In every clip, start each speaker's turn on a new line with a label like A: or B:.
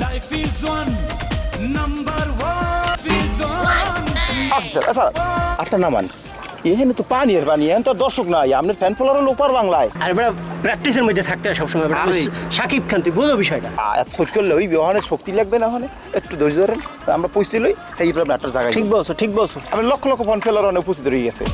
A: Life is one, number one is one.
B: Officer আচ্ছা আটটা নামান। এখানে তো পানি এর পানি এখন তো দর্শক নাই আপনার ফ্যান ফলোয়ার লোপার বাংলায়।
C: আর বেড়া প্র্যাকটিসের মধ্যে থাকতে হয় সবসময়। সাকিব খান তুই বোঝো বিষয়টা।
B: সোচ করলে ওই ওখানে শক্তি লাগবে না ওখানে একটু ধৈর্য ধরেন আমরা পৌঁছে লই তাই আপনার আটটার জায়গায়
C: ঠিক বলছো ঠিক বলছো।
B: আমি লক্ষ লক্ষ ফ্যান ফলোয়ার অনেক উপস্থিত রয়ে গেছে।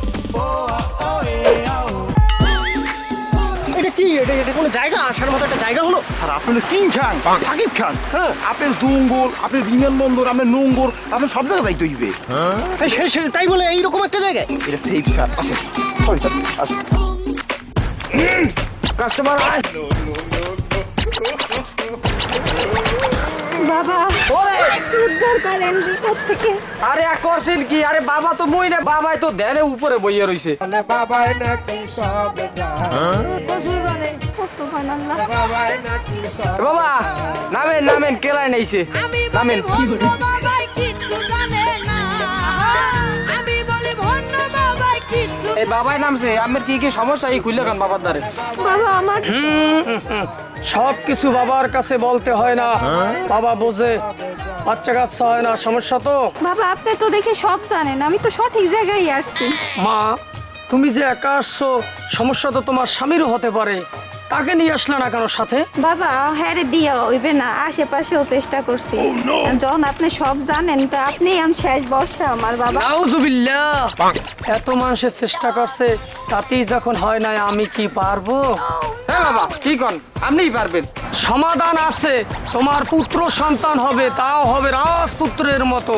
C: এটা কি এটা এটা কোনো জায়গা? আসার মতো একটা জায়গা হলো?
B: আর আপনার কিং খান সাকিব খান।
C: হ্যাঁ।
B: আপনার দুঙ্গল আপনার বিমানবন্দর আপনার নোঙ্গর আপনার সব জায়গায় যাইতে হইবে।
C: সে- সে- তাই বলে এইরকম একটা জায়গায়?
B: এটা সেফ স্যার। কাস্টমার আয়।
D: বাবা। উদ্ধার করেন বিপদ থেকে।
E: আরে করছেন কি? আরে বাবা তো মই না বাবাই তো ধ্যানে উপরে বইয়া রইছে। বাবা নামেন নামেন কেলাই নাইছে। নামেন। এই বাবাই নামছে আমার কি কি সমস্যা? এই খুললে কেন বাবার দ্বারে?
D: বাবা আমার
F: সব কিছু বাবার কাছে বলতে হয় না। বাবা বোঝে বাচ্চা কাচ্চা হয় না সমস্যা তো।
D: বাবা আপনি তো দেখে সব জানেন আমি তো সঠিক জায়গায় আসছি।
F: মা তুমি যে একা আসছো সমস্যা তো তোমার স্বামীরও হতে পারে। তাকে নিয়ে আসলে না কেন সাথে?
D: বাবা হ্যাঁ দিয়া হইবে না। আশেপাশেও চেষ্টা করছি। যখন আপনি সব জানেন তো আপনি আমি শেষ বর্ষা আমার বাবা।
F: নাউজুবিল্লাহ। এত মানুষের চেষ্টা করছে তাতেই যখন হয় না আমি কি পারব?
E: হ্যাঁ বাবা কি কন? আপনিই পারবেন।
F: সমাধান আছে তোমার পুত্র সন্তান হবে তাও হবে রাজপুত্রের মতো।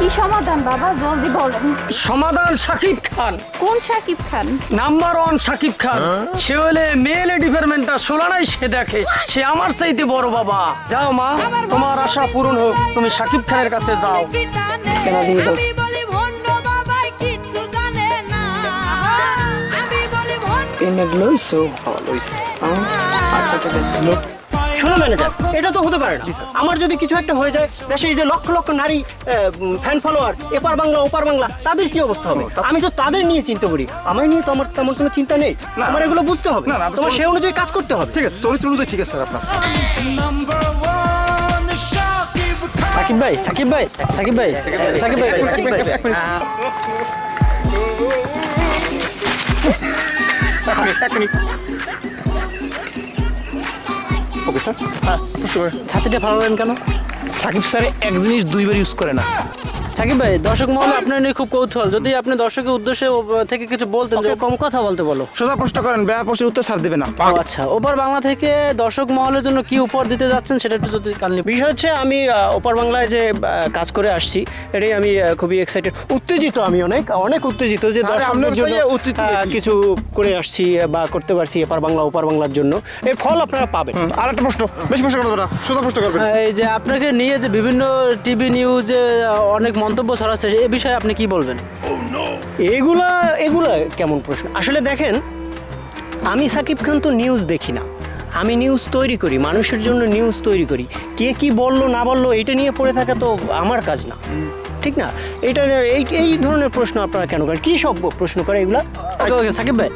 D: কি সমাধান বাবা? জলদি বলেন।
F: সমাধান সাকিব খান।
D: কোন Shakib Khan?
F: Number one Sakib Khan. সে হলে মেল ডিপার্টমেন্টটা সোলানাই সে দেখে। সে আমার চাইতে বড় বাবা। যাও মা তোমার আশা পূরণ হোক। তুমি সাকিব খানের কাছে যাও। কেন দিয়ে দাও?
D: আমি বলি ভণ্ড বাবাই কিচ্ছু জানে
C: শোনো ম্যানেজার এটা তো হতে পারে না। আমার যদি কিছু একটা হয়ে যায় দেশে এই যে লক্ষ লক্ষ নারী ফ্যান ফলোয়ার এপার বাংলা ওপার বাংলা তাদের কি অবস্থা হবে? আমি তো তাদের নিয়ে চিন্তা করি। আমার নিয়ে তো আমার তেমন কোনো চিন্তা নেই। আমার এগুলো বুঝতে হবে। তোমার সেই অনুযায়ী কাজ করতে হবে।
B: ঠিক আছে চরিত্র অনুযায়ী ঠিক আছে স্যার আপনার।
F: সাকিব ভাই সাকিব ভাই সাকিব ভাই সাকিব ভাই সাকিব ভাই।
B: ওকে স্যার হ্যাঁ প্রশ্ন
F: ছাতিটা ফালালেন কেন?
C: সাকিব স্যার এক জিনিস দুইবার ইউজ করে না।
F: সাকিব ভাই দর্শক মহলে আপনার নিয়ে খুব কৌতূহল। যদি আপনি দর্শকের উদ্দেশ্যে থেকে কিছু বলতেন যে
C: কম কথা বলতে বলো।
B: সোজা প্রশ্ন করেন ব্যয় প্রশ্নের উত্তর স্যার দেবে না।
F: আচ্ছা ওপার বাংলা থেকে দর্শক মহলের জন্য কি উপহার দিতে যাচ্ছেন সেটা একটু যদি কালনি
C: বিষয় হচ্ছে আমি ওপার বাংলায় যে কাজ করে আসছি এটাই আমি খুবই এক্সাইটেড উত্তেজিত আমি অনেক অনেক উত্তেজিত যে দর্শকদের
B: আপনার
C: জন্য কিছু করে আসছি বা করতে পারছি এপার বাংলা ওপার বাংলার জন্য। এর ফল আপনারা পাবেন।
B: আর একটা প্রশ্ন বেশি প্রশ্ন করবে না সোজা প্রশ্ন করবেন।
F: এই যে আপনাকে নিয়ে যে বিভিন্ন টিভি নিউজে অনেক মন্তব্য ছড়াচ্ছে এ বিষয়ে আপনি কি বলবেন?
C: এগুলা এগুলা কেমন প্রশ্ন? আসলে দেখেন আমি সাকিব খান তো নিউজ দেখি না। আমি নিউজ তৈরি করি মানুষের জন্য নিউজ তৈরি করি। কে কি বলল না বলল এটা নিয়ে পড়ে থাকা তো আমার কাজ না। ঠিক না? এটা এই এই ধরনের প্রশ্ন আপনারা কেন করেন? কী সব প্রশ্ন করে এগুলা?
F: সাকিব ভাই।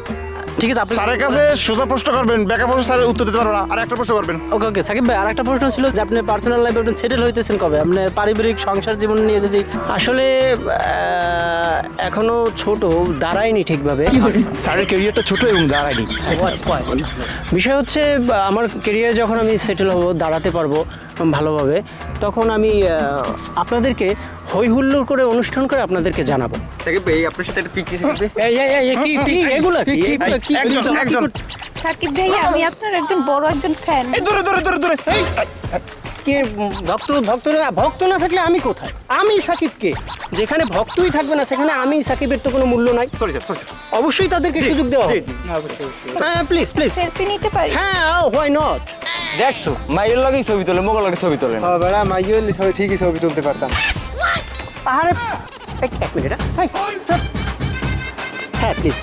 F: ঠিক আছে আপনি
B: স্যারের কাছে সোজা প্রশ্ন করবেন ব্যাকা প্রশ্ন স্যারের উত্তর দিতে পারব না। আর একটা প্রশ্ন করবেন।
F: ওকে ওকে সাকিব ভাই আরেকটা প্রশ্ন ছিল যে আপনি পার্সোনাল লাইফে আপনি সেটেল হইতেছেন কবে? আপনি পারিবারিক সংসার জীবন নিয়ে যদি
C: আসলে এখনও ছোট দাঁড়ায়নি ঠিকভাবে।
B: স্যারের ক্যারিয়ারটা ছোট এবং দাঁড়ায়নি।
C: বিষয় হচ্ছে আমার কেরিয়ার যখন আমি সেটেল হব দাঁড়াতে পারব ভালোভাবে তখন আমি আপনাদেরকে হই হুল্লোড় করে অনুষ্ঠান করে আপনাদেরকে জানাব। এই, এই, এই, কি কি এগুলা কি এগুলা কি?
B: একজন একজন
D: সাকিব ভাই আমি আপনার একজন বড় একজন ফ্যান
B: দূরে দূরে দূরে দূরে।
C: কে ভক্ত ভক্ত না ভক্ত না থাকলে আমি কোথায়? আমি সাকিবকে যেখানে ভক্তই থাকবে না সেখানে আমি সাকিবের তো কোনো মূল্য নাই।
B: সরি স্যার
C: অবশ্যই তাদেরকে সুযোগ দেওয়া হবে। হ্যাঁ প্লিজ প্লিজ
D: সেলফি নিতে পারি?
C: হ্যাঁ হোয়াই নট
E: দেখছ মাইয়ের লাগেই ছবি তোলে মোগল লাগে ছবি তোলে না।
G: বেড়া ঠিকই ছবি তুলতে পারতাম।
C: আরে এক মিনিট হ্যাঁ? এই, হ্যাঁ। প্লিজ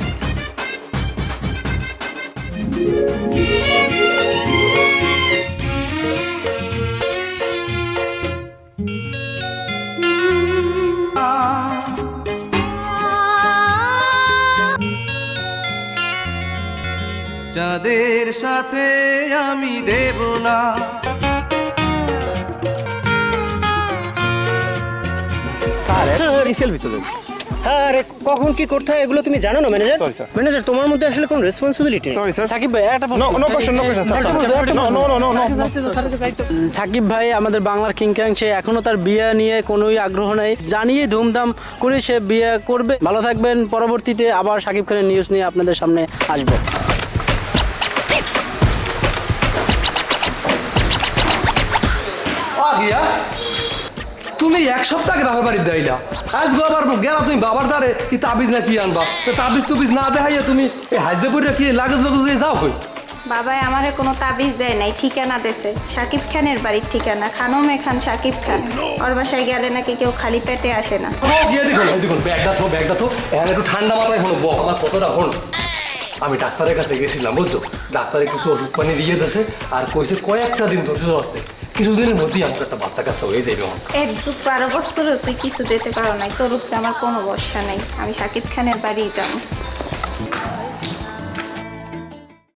G: যাদের সাথে আমি দেব না।
B: সেলফি
C: হ্যাঁ আরে কখন কি করতে হয় এগুলো তুমি জানো না ম্যানেজার ম্যানেজার তোমার মধ্যে আসলে কোনো রেসপন্সিবিলিটি
B: সরি স্যার
H: সাকিব ভাই একটা
B: no no question no question no no no no
H: Sakib ভাই আমাদের বাংলার কিংকাং সে এখনও তার বিয়ে নিয়ে কোনোই আগ্রহ নেই। জানিয়ে ধুমধাম করে সে বিয়ে করবে। ভালো থাকবেন পরবর্তীতে আবার সাকিব খানের নিউজ নিয়ে আপনাদের সামনে আসব।
E: তুমি এক সপ্তাহ আগে বাপের বাড়িতে দেয়লা আজ গোবার গেলা তুমি বাবার দ্বারে কি তাবিজ না কি আনবা? তো তাবিজ তুবিজ না দেখাইয়া তুমি এই হাজাপুরে কি লাগেজ লগেজ দিয়ে যাও কই?
D: বাবাই আমারে কোনো তাবিজ দেয় নাই ঠিকানা দেছে। সাকিব খানের বাড়ির ঠিকানা খানমে খান সাকিব খান। ওর বাসায় গেলে নাকি কেউ খালি পেটে আসে না।
E: ও গিয়ে দেখুন এই দেখুন ব্যাগটা থো ব্যাগটা থো। এখন একটু ঠান্ডা মাথায় হলো বক আমার কতটা হল আমি ডাক্তারের কাছে গেছিলাম বুঝছ? ডাক্তারে কিছু ওষুধ পানি দিয়ে দিয়েছে আর কইছে কয়েকটা দিন ধৈর্য আসতে কিছুদিনের মধ্যেই আমার একটা বাচ্চা কাচ্চা হয়ে যাবে
D: এক দু বারো বছরও তুই কিছু দিতে পারো নাই, তোর উপরে আমার কোনো ভরসা নাই। আমি সাকিব খানের বাড়ি যাব।